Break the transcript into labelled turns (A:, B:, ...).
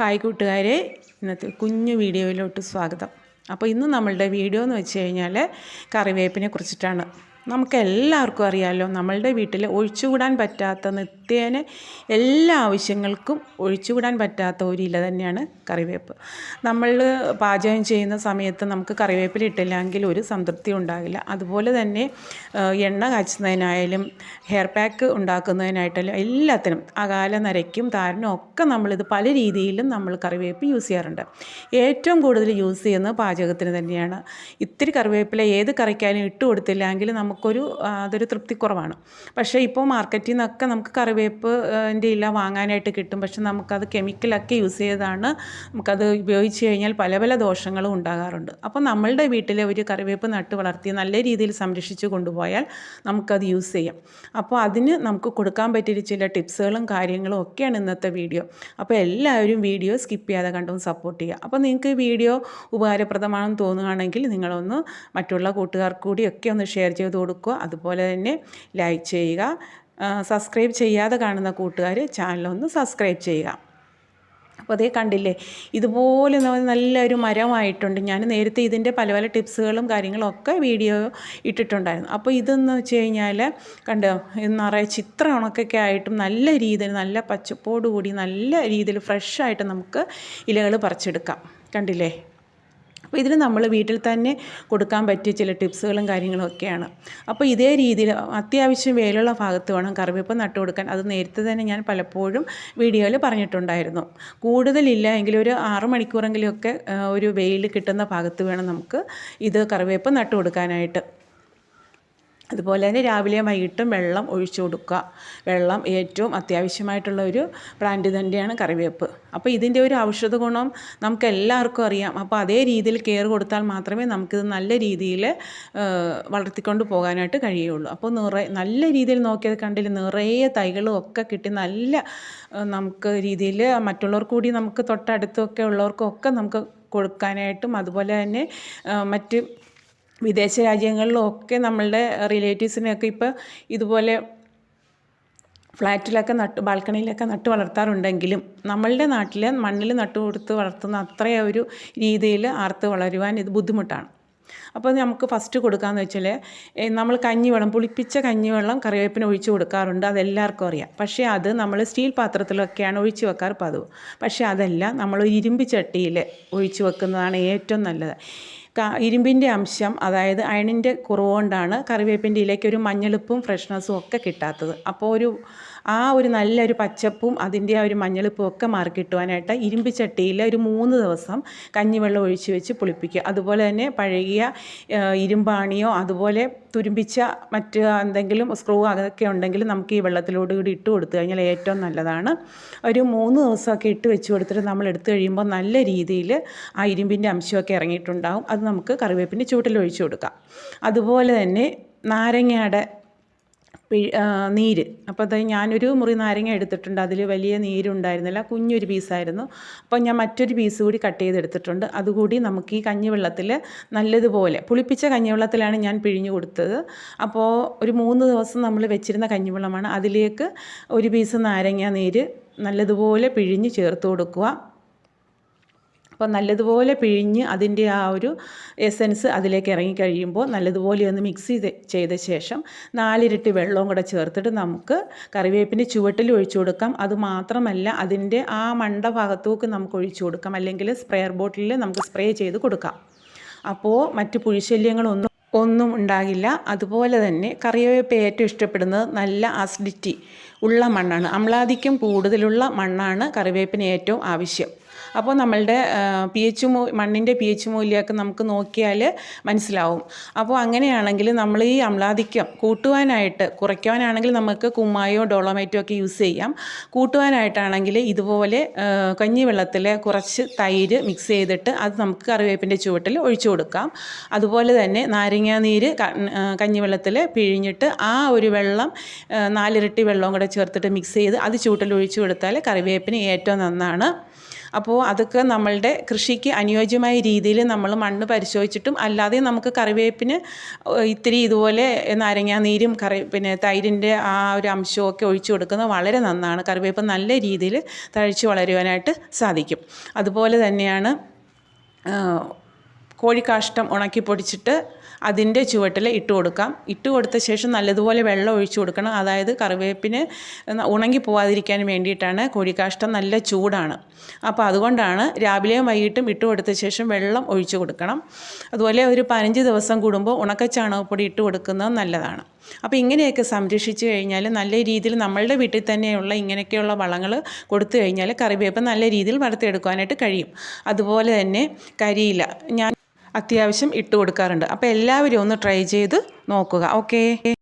A: Hi കൂട്ടുകാരെ. ഇന്നത്തെ കുഞ്ഞു വീഡിയോയിലോട്ട് സ്വാഗതം. അപ്പോൾ ഇന്ന് നമ്മളുടെ വീഡിയോ എന്ന് വെച്ച് കഴിഞ്ഞാൽ കറിവേപ്പിനെ കുറിച്ചിട്ടാണ്. നമുക്ക് എല്ലാവർക്കും അറിയാമല്ലോ നമ്മളുടെ വീട്ടിൽ ഒഴിച്ചുകൂടാൻ പറ്റാത്ത നിത്യേന എല്ലാ ആവശ്യങ്ങൾക്കും ഒഴിച്ചുകൂടാൻ പറ്റാത്ത ഒരു ഇല തന്നെയാണ് കറിവേപ്പ്. നമ്മൾ പാചകം ചെയ്യുന്ന സമയത്ത് നമുക്ക് കറിവേപ്പില ഇട്ടില്ലെങ്കിൽ ഒരു സംതൃപ്തി ഉണ്ടാകില്ല. അതുപോലെ തന്നെ എണ്ണ കാച്ചുന്നതിനായാലും ഹെയർ പാക്ക് ഉണ്ടാക്കുന്നതിനായിട്ടും എല്ലാത്തിനും അകാല നരയ്ക്കും താരനും ഒക്കെ നമ്മളിത് പല രീതിയിലും നമ്മൾ കറിവേപ്പ് യൂസ് ചെയ്യാറുണ്ട്. ഏറ്റവും കൂടുതൽ യൂസ് ചെയ്യുന്നത് പാചകത്തിന് തന്നെയാണ്. ഇത്തിരി കറിവേപ്പില ഏത് കറിക്കാനും ഇട്ട് കൊടുത്തില്ലെങ്കിൽ നമുക്കൊരു അതൊരു തൃപ്തിക്കുറവാണ് പക്ഷേ ഇപ്പോൾ മാർക്കറ്റിൽ നിന്നൊക്കെ നമുക്ക് കറിവേപ്പ് ന്റെ ഇല വാങ്ങാനായിട്ട് കിട്ടും. പക്ഷെ നമുക്കത് കെമിക്കലൊക്കെ യൂസ് ചെയ്താണ് നമുക്കത് ഉപയോഗിച്ച് കഴിഞ്ഞാൽ പല പല ദോഷങ്ങളും ഉണ്ടാകാറുണ്ട്. അപ്പോൾ നമ്മളുടെ വീട്ടിലെ ഒരു കറിവേപ്പ് നട്ട് വളർത്തി നല്ല രീതിയിൽ സംരക്ഷിച്ച് കൊണ്ടുപോയാൽ നമുക്കത് യൂസ് ചെയ്യാം. അപ്പോൾ അതിന് നമുക്ക് കൊടുക്കാൻ പറ്റിയ ചില ടിപ്സുകളും കാര്യങ്ങളും ഒക്കെയാണ് ഇന്നത്തെ വീഡിയോ. അപ്പോൾ എല്ലാവരും വീഡിയോ സ്കിപ്പ് ചെയ്യാതെ കണ്ടും സപ്പോർട്ട് ചെയ്യുക. അപ്പോൾ നിങ്ങൾക്ക് വീഡിയോ ഉപകാരപ്രദമാണെന്ന് തോന്നുകയാണെങ്കിൽ നിങ്ങളൊന്ന് മറ്റുള്ള കൂട്ടുകാർക്ക് ഒക്കെ ഒന്ന് ഷെയർ ചെയ്ത് കൊടുക്കുക. അതുപോലെ തന്നെ ലൈക്ക് ചെയ്യുക. സബ്സ്ക്രൈബ് ചെയ്യാതെ കാണുന്ന കൂട്ടുകാർ ചാനലൊന്ന് സബ്സ്ക്രൈബ് ചെയ്യുക. അപ്പോൾ അതേ കണ്ടില്ലേ? ഇതുപോലെ നല്ലൊരു മരമായിട്ടുണ്ട്. ഞാൻ നേരത്തെ ഇതിന്റെ പല പല ടിപ്സുകളും കാര്യങ്ങളും ഒക്കെ വീഡിയോ ഇട്ടിട്ടുണ്ടായിരുന്നു. അപ്പോൾ ഇതെന്ന് വെച്ച് കഴിഞ്ഞാൽ കണ്ടോ? നിറയെ ചിത്ര ഉണക്കൊക്കെ ആയിട്ടും നല്ല രീതിയിൽ നല്ല പച്ചപ്പോടുകൂടി നല്ല രീതിയിൽ ഫ്രഷായിട്ട് നമുക്ക് ഇലകൾ പറിച്ചെടുക്കാം. കണ്ടില്ലേ? അപ്പോൾ ഇതിന് നമ്മൾ വീട്ടിൽ തന്നെ കൊടുക്കാൻ പറ്റിയ ചില ടിപ്സുകളും കാര്യങ്ങളും ഒക്കെയാണ്. അപ്പോൾ ഇതേ രീതിയിൽ അത്യാവശ്യം വേലുള്ള ഭാഗത്ത് വേണം കറിവേപ്പ് നട്ടു കൊടുക്കാൻ. അത് നേരത്തെ തന്നെ ഞാൻ പലപ്പോഴും വീഡിയോയിൽ പറഞ്ഞിട്ടുണ്ടായിരുന്നു. കൂടുതലില്ല എങ്കിലും ഒരു ആറ് മണിക്കൂറെങ്കിലുമൊക്കെ ഒരു വെയിൽ കിട്ടുന്ന ഭാഗത്ത് വേണം നമുക്ക് ഇത് കറിവേപ്പ് നട്ടു കൊടുക്കാനായിട്ട്. അതുപോലെ തന്നെ രാവിലെയും വൈകിട്ടും വെള്ളം ഒഴിച്ചു കൊടുക്കുക. വെള്ളം ഏറ്റവും അത്യാവശ്യമായിട്ടുള്ള ഒരു പ്ലാന്റ് തന്നെയാണ് കറിവേപ്പ്. അപ്പോൾ ഇതിന്റെ ഒരു ഔഷധ ഗുണം നമുക്ക് എല്ലാവർക്കും അറിയാം. അപ്പോൾ അതേ രീതിയിൽ കെയർ കൊടുത്താൽ മാത്രമേ നമുക്കിത് നല്ല രീതിയിൽ വളർത്തിക്കൊണ്ട് പോകാനായിട്ട് കഴിയുള്ളൂ. അപ്പോൾ നിറയെ നല്ല രീതിയിൽ നോക്കിയത് കണ്ടിൽ നിറയെ തൈകളും ഒക്കെ കിട്ടി നല്ല നമുക്ക് രീതിയിൽ മറ്റുള്ളവർക്ക് കൂടി നമുക്ക് തൊട്ടടുത്തൊക്കെ ഉള്ളവർക്കൊക്കെ നമുക്ക് കൊടുക്കാനായിട്ടും അതുപോലെ തന്നെ മറ്റ് വിദേശ രാജ്യങ്ങളിലൊക്കെ നമ്മളുടെ റിലേറ്റീവ്സിനെയൊക്കെ ഇപ്പോൾ ഇതുപോലെ ഫ്ലാറ്റിലൊക്കെ നട്ട് ബാൽക്കണിയിലൊക്കെ നട്ട് വളർത്താറുണ്ടെങ്കിലും നമ്മളുടെ നാട്ടിൽ മണ്ണിൽ നട്ട് കൊടുത്ത് വളർത്തുന്ന അത്രയും ഒരു രീതിയിൽ ആർത്ത് വളരുവാൻ ഇത് ബുദ്ധിമുട്ടാണ്. അപ്പോൾ നമുക്ക് ഫസ്റ്റ് കൊടുക്കാമെന്ന് വെച്ചാൽ നമ്മൾ കഞ്ഞിവെള്ളം പുളിപ്പിച്ച കഞ്ഞിവെള്ളം കറിവേപ്പിന് ഒഴിച്ച് കൊടുക്കാറുണ്ട് അതെല്ലാവർക്കും അറിയാം. പക്ഷേ അത് നമ്മൾ സ്റ്റീൽ പാത്രത്തിലൊക്കെയാണ് ഒഴിച്ച് വെക്കാറ് പതിവ്. പക്ഷേ അതല്ല നമ്മൾ ഇരുമ്പ് ചട്ടിയിൽ ഒഴിച്ച് വെക്കുന്നതാണ് ഏറ്റവും നല്ലത്. ഇരുമ്പിന്റെ അംശം അതായത് അയണിന്റെ കുറവ് കൊണ്ടാണ് കറിവേപ്പിന്റെ ഇലയ്ക്ക് ഒരു മഞ്ഞളിപ്പും ഫ്രഷ്നസ്സും ഒക്കെ കിട്ടാത്തത്. അപ്പോൾ ഒരു ആ ഒരു നല്ലൊരു പച്ചപ്പും അതിന്റെ ആ ഒരു മഞ്ഞളിപ്പും ഒക്കെ മാറിക്കിട്ടുവാനായിട്ട് ഇരുമ്പ് ചട്ടിയിൽ ഒരു മൂന്ന് ദിവസം കഞ്ഞിവെള്ളം ഒഴിച്ച് വെച്ച് പുളിപ്പിക്കുക. അതുപോലെ തന്നെ പഴകിയ ഇരുമ്പാണിയോ അതുപോലെ തുരുമ്പിച്ച മറ്റ് എന്തെങ്കിലും സ്ക്രൂ അതൊക്കെ ഉണ്ടെങ്കിൽ നമുക്ക് ഈ വെള്ളത്തിലോട് കൂടി ഇട്ട് കൊടുത്തു കഴിഞ്ഞാൽ ഏറ്റവും നല്ലതാണ്. ഒരു മൂന്ന് ദിവസമൊക്കെ ഇട്ട് വെച്ച് കൊടുത്തിട്ട് നമ്മൾ എടുത്തു കഴിയുമ്പോൾ നല്ല രീതിയിൽ ആ ഇരുമ്പിന്റെ അംശമൊക്കെ ഇറങ്ങിയിട്ടുണ്ടാകും അത് നമുക്ക് കറിവേപ്പിന്റെ ചൂട്ടിൽ ഒഴിച്ചു കൊടുക്കാം. അതുപോലെ തന്നെ നാരങ്ങയുടെ നീര്. അപ്പോൾ അത് ഞാനൊരു മുറി നാരങ്ങ എടുത്തിട്ടുണ്ട്. അതിൽ വലിയ നീരുണ്ടായിരുന്നില്ല. കുഞ്ഞൊരു പീസായിരുന്നു. അപ്പോൾ ഞാൻ മറ്റൊരു പീസ് കൂടി കട്ട് ചെയ്തെടുത്തിട്ടുണ്ട്. അതുകൂടി നമുക്ക് ഈ കഞ്ഞിവെള്ളത്തിൽ നല്ലതുപോലെ പുളിപ്പിച്ച കഞ്ഞിവെള്ളത്തിലാണ് ഞാൻ പിഴിഞ്ഞു കൊടുത്തത്. അപ്പോൾ ഒരു മൂന്ന് ദിവസം നമ്മൾ വെച്ചിരുന്ന കഞ്ഞിവെള്ളമാണ്. അതിലേക്ക് ഒരു പീസ് നാരങ്ങ നീര് നല്ലതുപോലെ പിഴിഞ്ഞ് ചേർത്ത് കൊടുക്കുക. അപ്പോൾ നല്ലതുപോലെ പിഴിഞ്ഞ് അതിന്റെ ആ ഒരു എസൻസ് അതിലേക്ക് ഇറങ്ങി കഴിയുമ്പോൾ നല്ലതുപോലെ ഒന്ന് മിക്സ് ചെയ്ത് ചെയ്ത ശേഷം നാലിരട്ടി വെള്ളവും കൂടെ ചേർത്തിട്ട് നമുക്ക് കറിവേപ്പിന്റെ ചുവട്ടിൽ ഒഴിച്ചു കൊടുക്കാം. അത് മാത്രമല്ല അതിന്റെ ആ മണ്ട ഭാഗത്തേക്ക് നമുക്ക് ഒഴിച്ചു കൊടുക്കാം. അല്ലെങ്കിൽ സ്പ്രെയർ ബോട്ടിലിൽ നമുക്ക് സ്പ്രേ ചെയ്ത് കൊടുക്കാം. അപ്പോൾ മറ്റ് പുഴിശല്യങ്ങളൊന്നും ഒന്നും ഉണ്ടാകില്ല. അതുപോലെ തന്നെ കറിവേപ്പ് ഏറ്റവും ഇഷ്ടപ്പെടുന്നത് നല്ല ആസിഡിറ്റി ഉള്ള മണ്ണാണ്. അമ്ലാധിക്യം കൂടുതലുള്ള മണ്ണാണ് കറിവേപ്പിന് ഏറ്റവും ആവശ്യം. അപ്പോൾ നമ്മളുടെ പി എച്ച് മൂ മണ്ണിന്റെ പി എച്ച് മൂല്യമൊക്കെ നമുക്ക് നോക്കിയാൽ മനസ്സിലാവും. അപ്പോൾ അങ്ങനെയാണെങ്കിൽ നമ്മൾ ഈ അമ്ലാധിക്യം കൂട്ടുവാനായിട്ട് കുറയ്ക്കുവാനാണെങ്കിൽ നമുക്ക് കുമ്മായോ ഡോളോമൈറ്റോ ഒക്കെ യൂസ് ചെയ്യാം. കൂട്ടുവാനായിട്ടാണെങ്കിൽ ഇതുപോലെ കഞ്ഞി വെള്ളത്തിൽ കുറച്ച് തൈര് മിക്സ് ചെയ്തിട്ട് അത് നമുക്ക് കറിവേപ്പിന്റെ ചുവട്ടിൽ ഒഴിച്ചു കൊടുക്കാം. അതുപോലെ തന്നെ നാരങ്ങാ നീര് കഞ്ഞിവെള്ളത്തിൽ പിഴിഞ്ഞിട്ട് ആ ഒരു വെള്ളം നാലിരട്ടി വെള്ളവും കൂടെ ചേർത്തിട്ട് മിക്സ് ചെയ്ത് അത് ചൂട്ടിൽ ഒഴിച്ചു കൊടുത്താൽ കറിവേപ്പിന് ഏറ്റവും നന്നാണ്. അപ്പോൾ അതൊക്കെ നമ്മളുടെ കൃഷിക്ക് അനുയോജ്യമായ രീതിയിൽ നമ്മൾ മണ്ണ് പരിശോധിച്ചിട്ടും അല്ലാതെ നമുക്ക് കറിവേപ്പിന് ഇത്തിരി ഇതുപോലെ നാരങ്ങാ നീരും കറി പിന്നെ തൈരിന്റെ ആ ഒരു അംശമൊക്കെ ഒഴിച്ചു കൊടുക്കുന്നത് വളരെ നന്നാണ്. കറിവേപ്പ് നല്ല രീതിയിൽ തഴച്ച് വളരുവാനായിട്ട് സാധിക്കും. അതുപോലെ തന്നെയാണ് കോഴിക്കാഷ്ടം ഉണക്കി പൊടിച്ചിട്ട് അതിന്റെ ചുവട്ടിൽ ഇട്ട് കൊടുക്കാം. ഇട്ട് കൊടുത്ത ശേഷം നല്ലതുപോലെ വെള്ളം ഒഴിച്ചു കൊടുക്കണം. അതായത് കറിവേപ്പിന് ഉണങ്ങി പോവാതിരിക്കാൻ വേണ്ടിയിട്ടാണ് കോഴിക്കാഷ്ടം നല്ല ചൂടാണ്. അപ്പോൾ അതുകൊണ്ടാണ് രാവിലെയും വൈകിട്ടും ഇട്ട് കൊടുത്ത ശേഷം വെള്ളം ഒഴിച്ചു കൊടുക്കണം. അതുപോലെ ഒരു പതിനഞ്ച് ദിവസം കൂടുമ്പോൾ ഉണക്ക ചാണകപ്പൊടി ഇട്ട് കൊടുക്കുന്നത് നല്ലതാണ്. അപ്പോൾ ഇങ്ങനെയൊക്കെ സംരക്ഷിച്ചു കഴിഞ്ഞാൽ നല്ല രീതിയിൽ നമ്മളുടെ വീട്ടിൽ തന്നെയുള്ള ഇങ്ങനെയൊക്കെയുള്ള വളങ്ങൾ കൊടുത്തു കഴിഞ്ഞാൽ കറിവേപ്പ് നല്ല രീതിയിൽ വളർത്തിയെടുക്കാനായിട്ട് കഴിയും. അതുപോലെ തന്നെ കരിയില. ഞാൻ അത്യാവശ്യം ഇട്ട് കൊടുക്കാറുണ്ട്. അപ്പോൾ എല്ലാവരും ഒന്ന് ട്രൈ ചെയ്ത് നോക്കുക. ഓക്കേ